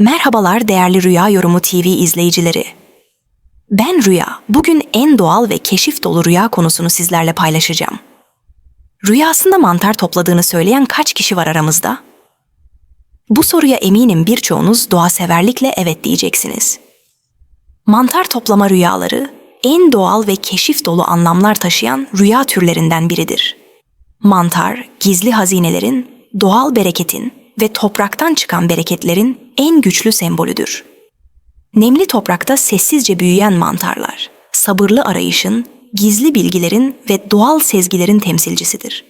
Merhabalar değerli Rüya Yorumu TV izleyicileri. Ben Rüya. Bugün en doğal ve keşif dolu rüya konusunu sizlerle paylaşacağım. Rüyasında mantar topladığını söyleyen kaç kişi var aramızda? Bu soruya eminim birçoğunuz doğaseverlikle evet diyeceksiniz. Mantar toplama rüyaları en doğal ve keşif dolu anlamlar taşıyan rüya türlerinden biridir. Mantar, gizli hazinelerin, doğal bereketin ve topraktan çıkan bereketlerin en güçlü sembolüdür. Nemli toprakta sessizce büyüyen mantarlar, sabırlı arayışın, gizli bilgilerin ve doğal sezgilerin temsilcisidir.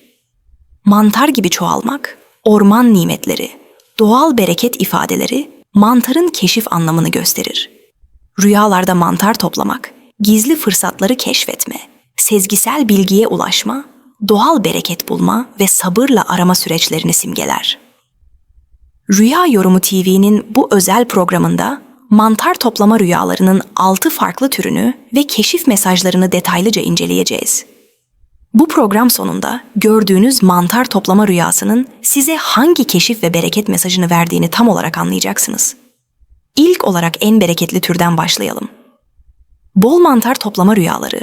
Mantar gibi çoğalmak, orman nimetleri, doğal bereket ifadeleri mantarın keşif anlamını gösterir. Rüyalarda mantar toplamak, gizli fırsatları keşfetme, sezgisel bilgiye ulaşma, doğal bereket bulma ve sabırla arama süreçlerini simgeler. Rüya Yorumu TV'nin bu özel programında mantar toplama rüyalarının 6 farklı türünü ve keşif mesajlarını detaylıca inceleyeceğiz. Bu program sonunda gördüğünüz mantar toplama rüyasının size hangi keşif ve bereket mesajını verdiğini tam olarak anlayacaksınız. İlk olarak en bereketli türden başlayalım. Bol mantar toplama rüyaları.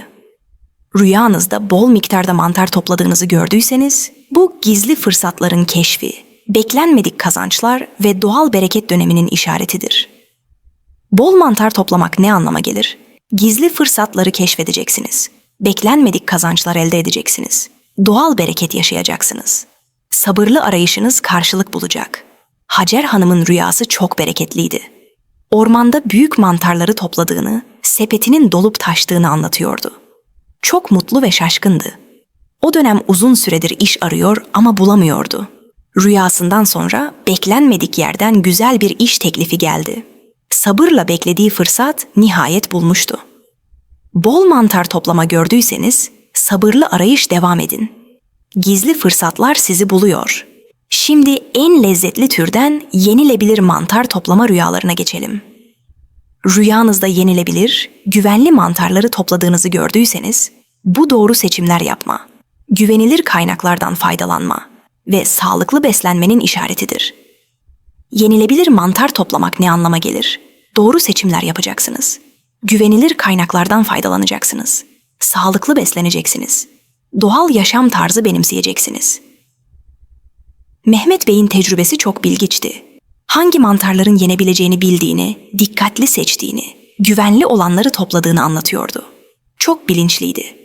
Rüyanızda bol miktarda mantar topladığınızı gördüyseniz, bu gizli fırsatların keşfi, beklenmedik kazançlar ve doğal bereket döneminin işaretidir. Bol mantar toplamak ne anlama gelir? Gizli fırsatları keşfedeceksiniz. Beklenmedik kazançlar elde edeceksiniz. Doğal bereket yaşayacaksınız. Sabırlı arayışınız karşılık bulacak. Hacer Hanım'ın rüyası çok bereketliydi. Ormanda büyük mantarları topladığını, sepetinin dolup taştığını anlatıyordu. Çok mutlu ve şaşkındı. O dönem uzun süredir iş arıyor ama bulamıyordu. Rüyasından sonra beklenmedik yerden güzel bir iş teklifi geldi. Sabırla beklediği fırsat nihayet bulmuştu. Bol mantar toplama gördüyseniz sabırlı arayış devam edin. Gizli fırsatlar sizi buluyor. Şimdi en lezzetli türden yenilebilir mantar toplama rüyalarına geçelim. Rüyanızda yenilebilir, güvenli mantarları topladığınızı gördüyseniz bu doğru seçimler yapma, güvenilir kaynaklardan faydalanma ve sağlıklı beslenmenin işaretidir. Yenilebilir mantar toplamak ne anlama gelir? Doğru seçimler yapacaksınız. Güvenilir kaynaklardan faydalanacaksınız. Sağlıklı besleneceksiniz. Doğal yaşam tarzı benimseyeceksiniz. Mehmet Bey'in tecrübesi çok bilgiçti. Hangi mantarların yenebileceğini bildiğini, dikkatli seçtiğini, güvenli olanları topladığını anlatıyordu. Çok bilinçliydi.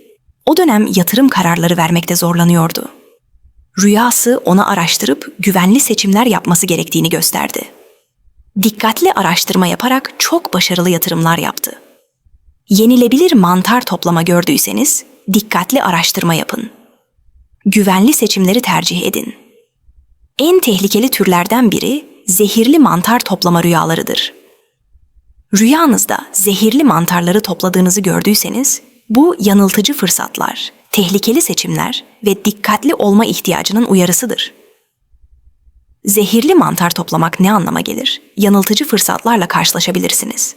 O dönem yatırım kararları vermekte zorlanıyordu. Rüyası ona araştırıp güvenli seçimler yapması gerektiğini gösterdi. Dikkatli araştırma yaparak çok başarılı yatırımlar yaptı. Yenilebilir mantar toplama gördüyseniz dikkatli araştırma yapın. Güvenli seçimleri tercih edin. En tehlikeli türlerden biri zehirli mantar toplama rüyalarıdır. Rüyanızda zehirli mantarları topladığınızı gördüyseniz bu yanıltıcı fırsatlar, tehlikeli seçimler ve dikkatli olma ihtiyacının uyarısıdır. Zehirli mantar toplamak ne anlama gelir? Yanıltıcı fırsatlarla karşılaşabilirsiniz.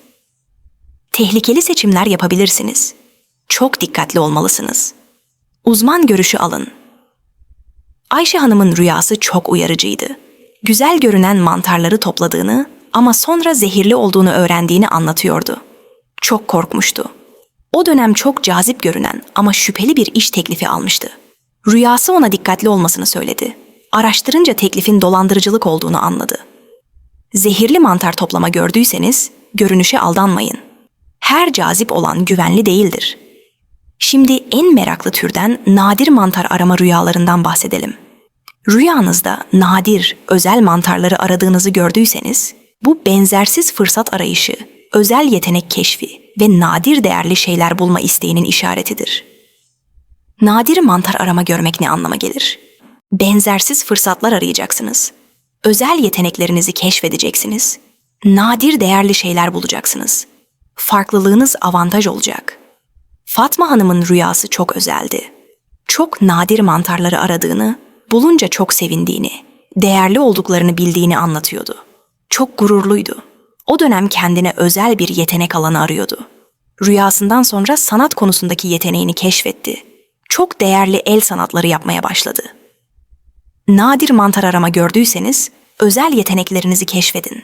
Tehlikeli seçimler yapabilirsiniz. Çok dikkatli olmalısınız. Uzman görüşü alın. Ayşe Hanım'ın rüyası çok uyarıcıydı. Güzel görünen mantarları topladığını ama sonra zehirli olduğunu öğrendiğini anlatıyordu. Çok korkmuştu. O dönem çok cazip görünen ama şüpheli bir iş teklifi almıştı. Rüyası ona dikkatli olmasını söyledi. Araştırınca teklifin dolandırıcılık olduğunu anladı. Zehirli mantar toplama gördüyseniz görünüşe aldanmayın. Her cazip olan güvenli değildir. Şimdi en meraklı türden nadir mantar arama rüyalarından bahsedelim. Rüyanızda nadir, özel mantarları aradığınızı gördüyseniz, bu benzersiz fırsat arayışı, özel yetenek keşfi ve nadir değerli şeyler bulma isteğinin işaretidir. Nadir mantar arama görmek ne anlama gelir? Benzersiz fırsatlar arayacaksınız. Özel yeteneklerinizi keşfedeceksiniz. Nadir değerli şeyler bulacaksınız. Farklılığınız avantaj olacak. Fatma Hanım'ın rüyası çok özeldi. Çok nadir mantarları aradığını, bulunca çok sevindiğini, değerli olduklarını bildiğini anlatıyordu. Çok gururluydu. O dönem kendine özel bir yetenek alanı arıyordu. Rüyasından sonra sanat konusundaki yeteneğini keşfetti. Çok değerli el sanatları yapmaya başladı. Nadir mantar arama gördüyseniz özel yeteneklerinizi keşfedin.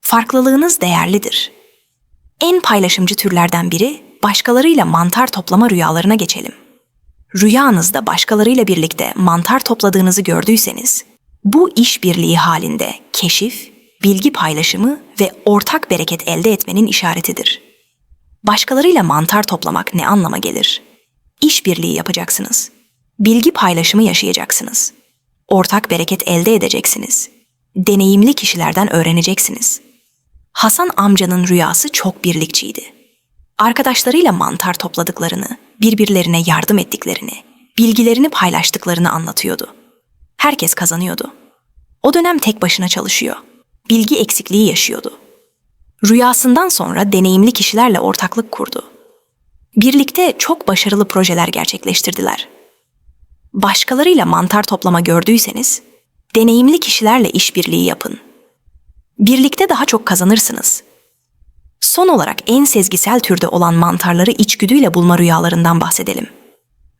Farklılığınız değerlidir. En paylaşımcı türlerden biri başkalarıyla mantar toplama rüyalarına geçelim. Rüyanızda başkalarıyla birlikte mantar topladığınızı gördüyseniz, bu işbirliği halinde keşif, bilgi paylaşımı ve ortak bereket elde etmenin işaretidir. Başkalarıyla mantar toplamak ne anlama gelir? İşbirliği yapacaksınız. Bilgi paylaşımı yaşayacaksınız. Ortak bereket elde edeceksiniz. Deneyimli kişilerden öğreneceksiniz. Hasan amcanın rüyası çok birlikçiydi. Arkadaşlarıyla mantar topladıklarını, birbirlerine yardım ettiklerini, bilgilerini paylaştıklarını anlatıyordu. Herkes kazanıyordu. O dönem tek başına çalışıyor. Bilgi eksikliği yaşıyordu. Rüyasından sonra deneyimli kişilerle ortaklık kurdu. Birlikte çok başarılı projeler gerçekleştirdiler. Başkalarıyla mantar toplama gördüyseniz, deneyimli kişilerle işbirliği yapın. Birlikte daha çok kazanırsınız. Son olarak en sezgisel türde olan mantarları içgüdüyle bulma rüyalarından bahsedelim.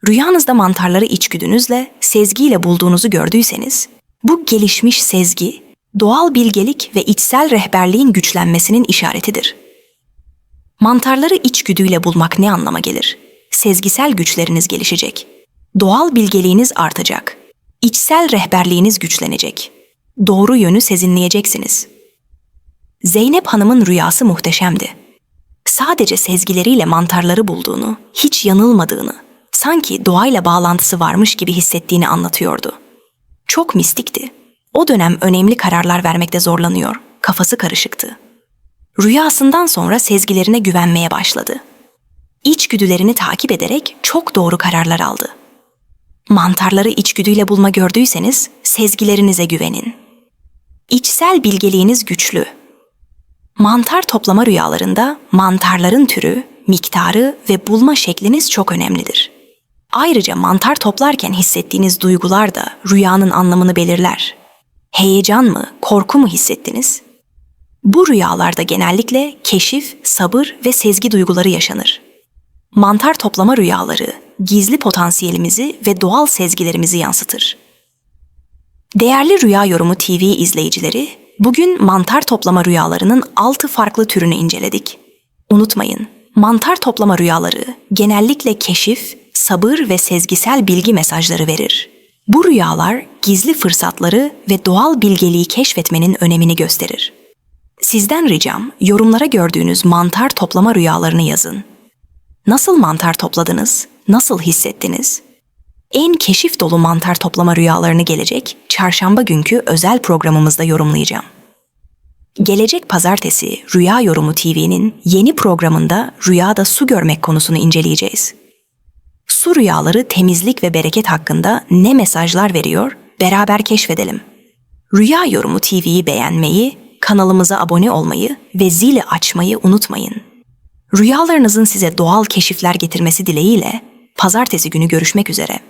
Rüyanızda mantarları içgüdünüzle, sezgiyle bulduğunuzu gördüyseniz, bu gelişmiş sezgi, doğal bilgelik ve içsel rehberliğin güçlenmesinin işaretidir. Mantarları içgüdüyle bulmak ne anlama gelir? Sezgisel güçleriniz gelişecek. Doğal bilgeliğiniz artacak. İçsel rehberliğiniz güçlenecek. Doğru yönü sezinleyeceksiniz. Zeynep Hanım'ın rüyası muhteşemdi. Sadece sezgileriyle mantarları bulduğunu, hiç yanılmadığını, sanki doğayla bağlantısı varmış gibi hissettiğini anlatıyordu. Çok mistikti. O dönem önemli kararlar vermekte zorlanıyor, kafası karışıktı. Rüyasından sonra sezgilerine güvenmeye başladı. İçgüdülerini takip ederek çok doğru kararlar aldı. Mantarları içgüdüyle bulma gördüyseniz sezgilerinize güvenin. İçsel bilgeliğiniz güçlü. Mantar toplama rüyalarında mantarların türü, miktarı ve bulma şekliniz çok önemlidir. Ayrıca mantar toplarken hissettiğiniz duygular da rüyanın anlamını belirler. Heyecan mı, korku mu hissettiniz? Bu rüyalarda genellikle keşif, sabır ve sezgi duyguları yaşanır. Mantar toplama rüyaları gizli potansiyelimizi ve doğal sezgilerimizi yansıtır. Değerli Rüya Yorumu TV izleyicileri, bugün mantar toplama rüyalarının 6 farklı türünü inceledik. Unutmayın, mantar toplama rüyaları genellikle keşif, sabır ve sezgisel bilgi mesajları verir. Bu rüyalar gizli fırsatları ve doğal bilgeliği keşfetmenin önemini gösterir. Sizden ricam yorumlara gördüğünüz mantar toplama rüyalarını yazın. Nasıl mantar topladınız? Nasıl hissettiniz? En keşif dolu mantar toplama rüyalarını gelecek çarşamba günkü özel programımızda yorumlayacağım. Gelecek pazartesi Rüya Yorumu TV'nin yeni programında rüyada su görmek konusunu inceleyeceğiz. Su rüyaları temizlik ve bereket hakkında ne mesajlar veriyor? Beraber keşfedelim. Rüya Yorumu TV'yi beğenmeyi, kanalımıza abone olmayı ve zili açmayı unutmayın. Rüyalarınızın size doğal keşifler getirmesi dileğiyle pazartesi günü görüşmek üzere.